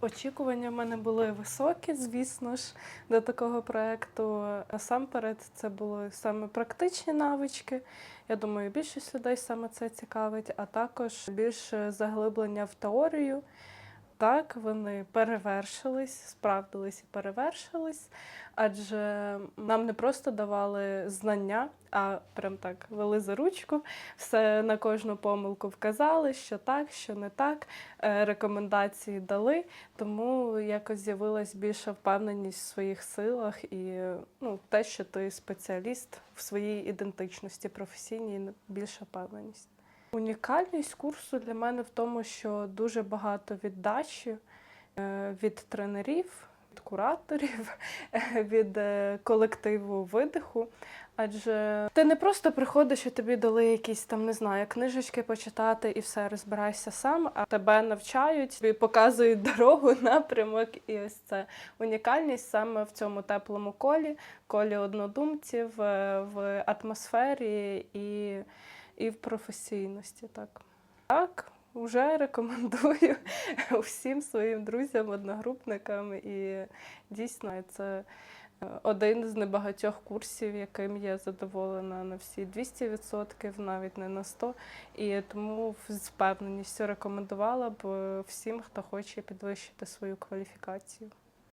Очікування в мене були високі, звісно ж, до такого проекту. Насамперед, це були саме практичні навички. Я думаю, більшість людей саме це цікавить, а також більше заглиблення в теорію. Так, вони перевершились, справдились і перевершились, адже нам не просто давали знання, а прям так вели за ручку, все на кожну помилку вказали, що так, що не так, е, рекомендації дали. Тому якось з'явилась більша впевненість в своїх силах і ну, те, що ти спеціаліст в своїй ідентичності професійній, більша впевненість. Унікальність курсу для мене в тому, що дуже багато віддачі е, від тренерів, від кураторів, від е, колективу видиху. Адже ти не просто приходиш і тобі дали якісь там, не знаю, книжечки почитати і все розбирайся сам, а тебе навчають, тобі показують дорогу, напрямок, і ось це унікальність саме в цьому теплому колі, колі однодумців, е, в атмосфері і і в професійності. Так, так вже рекомендую всім своїм друзям, одногрупникам. І дійсно це е, один з небагатьох курсів, яким я задоволена на всі 200%, навіть не на 100%. І тому з впевненістю рекомендувала б всім, хто хоче підвищити свою кваліфікацію.